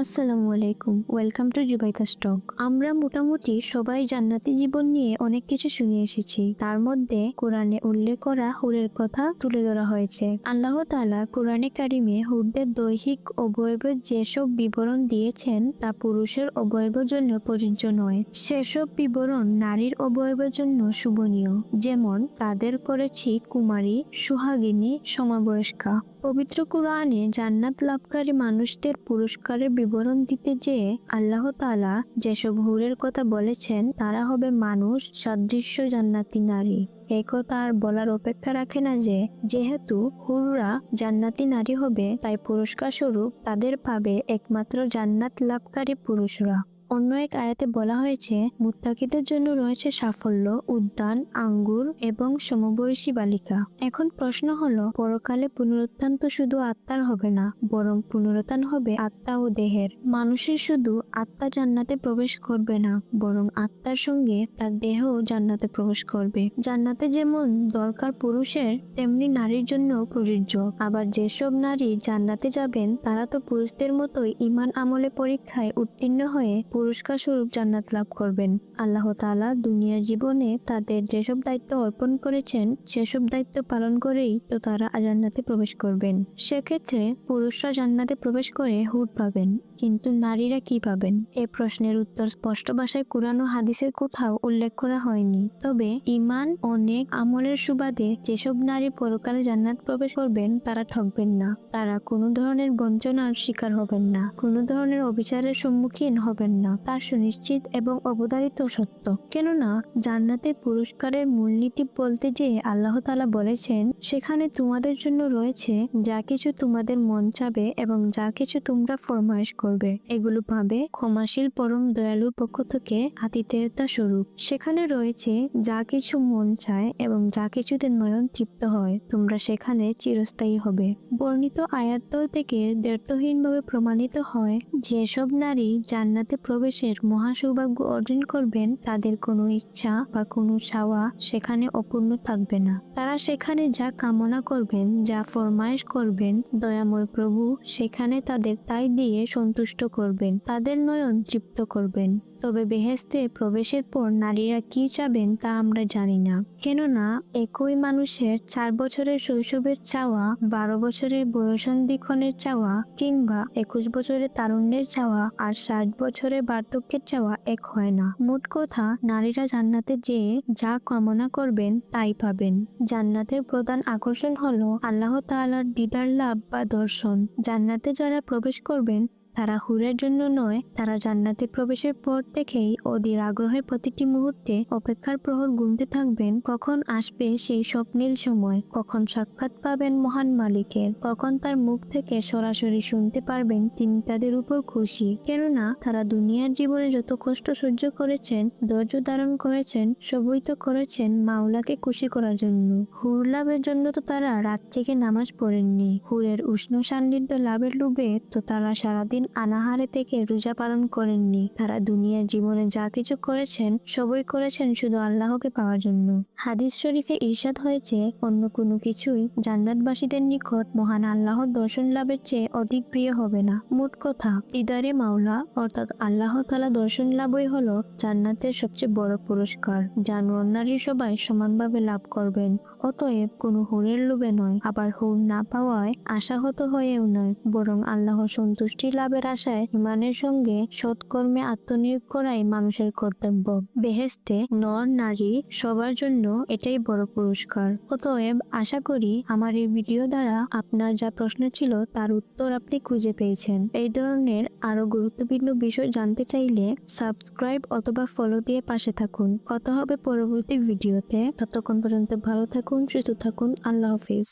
আসসালামু আলাইকুম। Welcome to জুবাইতা stock আমরা মোটামুটি সবাই জান্নাতি জীবন নিয়ে অনেক কিছু শুনে এসেছি। তার মধ্যে কোরআনে উল্লেখ করা হুরের কথা তুলে ধরা হয়েছে। আল্লাহ তাআলা কোরআনে কারিমে হুরদের দৈহিক অবয়বের যেসব বিবরণ দিয়েছেন, তা পুরুষের অবয়বের জন্য প্রযোজ্য নয়। সেসব বিবরণ নারীর অবয়বের জন্য শুভনীয়। যেমন, তাদের করেছি কুমারী, সুহাগিনী, সমাবয়স্কা। পবিত্র কোরআনে জান্নাত লাভকারী মানুষদের পুরস্কারের বিবরণ দিতে যেয়ে আল্লাহ তালা যেসব হুরের কথা বলেছেন, তারা হবে মানুষ, সাদৃশ্য, জান্নাতি নারী। একথা কথা আর বলার অপেক্ষা রাখে না যে, যেহেতু হুররা জান্নাতি নারী হবে, তাই পুরস্কার স্বরূপ তাদের পাবে একমাত্র জান্নাত লাভকারী পুরুষরা। অন্য এক আয়াতে বলা হয়েছে, মুত্তাকিদের জন্য রয়েছে সাফল্য, উদ্যান, আঙ্গুর এবং সমবয়সী বালিকা। এখন প্রশ্ন হলো, পরকালে পুনরুত্থান তো শুধু আত্মার হবে না, বরং পুনরুত্থান হবে আত্মা ও দেহের। মানুষের শুধু আত্মা জান্নাতে প্রবেশ করবে না, বরং আত্মার সঙ্গে তার দেহ জান্নাতে প্রবেশ করবে। জান্নাতে যেমন দরকার পুরুষের, তেমনি নারীর জন্য প্রযোজ্য। আবার যেসব নারী জান্নাতে যাবেন, তারা তো পুরুষদের মতোই ইমান আমলে পরীক্ষায় উত্তীর্ণ হয়ে পুরস্কার স্বরূপ জান্নাত লাভ করবেন। আল্লাহ তাআলা দুনিয়ার জীবনে তাদের যেসব দায়িত্ব অর্পণ করেছেন, সেসব দায়িত্ব পালন করেই তো তারা জান্নাতে প্রবেশ করবেন। সেক্ষেত্রে পুরুষরা জান্নাতে প্রবেশ করে হুট পাবেন কিন্তু নারীরা কি পাবেন এ প্রশ্নের উত্তর স্পষ্ট ভাষায় কোরআন হাদিসের কোথাও উল্লেখ করা হয়নি। তবে ইমান অনেক আমলের সুবাদে যেসব নারী পরকালে জান্নাত প্রবেশ করবেন, তারা ঠকবেন না। তারা কোনো ধরনের বঞ্চনার শিকার হবেন না, কোনো ধরনের অবিচারের সম্মুখীন হবেন না। তা সুনিশ্চিত এবং অবধারিত সত্য। কেননা, জান্নাতের পুরস্কারের মূলনীতি বলতে যে আল্লাহ তাআলা বলেছেন, সেখানে তোমাদের জন্য রয়েছে যা কিছু তোমাদের মন চাবে এবং যা কিছু তোমরা ফরমায়েশ করবে। এগুলো পাবে ক্ষমাশীল পরম দয়ালুর পক্ষ থেকে আতিথেয়তা স্বরূপ। সেখানে রয়েছে যা কিছু মন চায় এবং যা কিছুতে নয়ন তৃপ্ত হয়, তোমরা সেখানে চিরস্থায়ী হবে। বর্ণিত আয়াত থেকে দ্ব্যর্থহীনভাবে প্রমাণিত হয়, যেসব নারী জান্নাতে প্রবেশের মহা সৌভাগ্য অর্জন করবেন তাদের কোনো ইচ্ছা বা কোনো চাওয়া সেখানে অপূর্ণ থাকবে না। তারা সেখানে যা কামনা করবেন, যা ফরমায়েশ করবেন, দয়াময় প্রভু সেখানে তাদের তাই দিয়ে সন্তুষ্ট করবেন, তাদের নয়ন তৃপ্ত করবেন। তবে বেহেস্তে প্রবেশের পর নারীরা কি চাবেন তা আমরা জানি না। কেননা একই মানুষের চার বছরের শৈশবের চাওয়া, বারো বছরের বয়সান্ধিক্ষণের চাওয়া কিংবা একুশ বছরের তারুণ্যের চাওয়া আর ষাট বছরের বার্ধক্যের চাওয়া এক হয় না। মোট কথা, নারীরা জান্নাতে যেয়ে যা কামনা করবেন তাই পাবেন। জান্নাতের প্রধান আকর্ষণ হলো আল্লাহ তালার দিদার লাভ বা দর্শন। জান্নাতে যারা প্রবেশ করবেন তারা হুরের জন্য নয়, তারা জান্নাতে প্রবেশের পর থেকেই অধীর আগ্রহের প্রতিটি মুহূর্তে অপেক্ষার প্রহর গুনতে থাকবেন। কখন আসবে সেই স্বপ্নীল সময়? কখন সাক্ষাৎ পাবেন মহান মালিকের? কখন তার মুখ থেকে সরাসরি শুনতে পারবেন তিনি তাদের উপর খুশি। কেননা তারা দুনিয়ার জীবনে যত কষ্ট সহ্য করেছেন, ধৈর্য ধারণ করেছেন সবই তো করেছেন মাওলাকে খুশি করার জন্য। হুর লাভের জন্য তো তারা রাত থেকে নামাজ পড়েননি। হুরের উষ্ণ সান্নিধ্য লাভের লোভে তো তারা সারাদিন আনাহারে থেকে রোজা পালন করেননি। তারা দুনিয়ার জীবনে যা কিছু করেছেন, সবই করেছেন শুধু আল্লাহকে পাওয়ার জন্য। হাদিস শরীফে ঈর্ষাদ হয়েছে, অন্য কোনো কিছুই জান্নাতবাসীদের নিকট মহান আল্লাহর দর্শন লাভের চেয়ে অধিক প্রিয় হবে না। মোট কথা, ইদারে মাওলা, অর্থাৎ আল্লাহ তালা দর্শন লাভই হলো জান্নাতের সবচেয়ে বড় পুরস্কার, যা নর নারী সবাই সমানভাবে লাভ করবেন। অতএব কোনো হুরের লোভে নয়, আবার হুর না পাওয়ায় আশাহত হয়েও নয়, বরং আল্লাহর সন্তুষ্টি লাভের আশায় ইমানের সঙ্গে সৎকর্মে আত্মনিয়োগ করাই মানুষের কর্তব্য? বেহেস্তে নর, নারী সবার জন্য এটাই বড় পুরস্কার। অতএব আশা করি আমার এই ভিডিও দ্বারা আপনার যা প্রশ্ন ছিল তার উত্তর আপনি খুঁজে পেয়েছেন। এই ধরনের আরও গুরুত্বপূর্ণ বিষয় জানতে চাইলে সাবস্ক্রাইব অথবা ফলো দিয়ে পাশে থাকুন। কথা হবে পরবর্তী ভিডিওতে। ততক্ষণ পর্যন্ত ভালো থাকুন, সুস্থ থাকুন। আল্লাহ হাফিজ।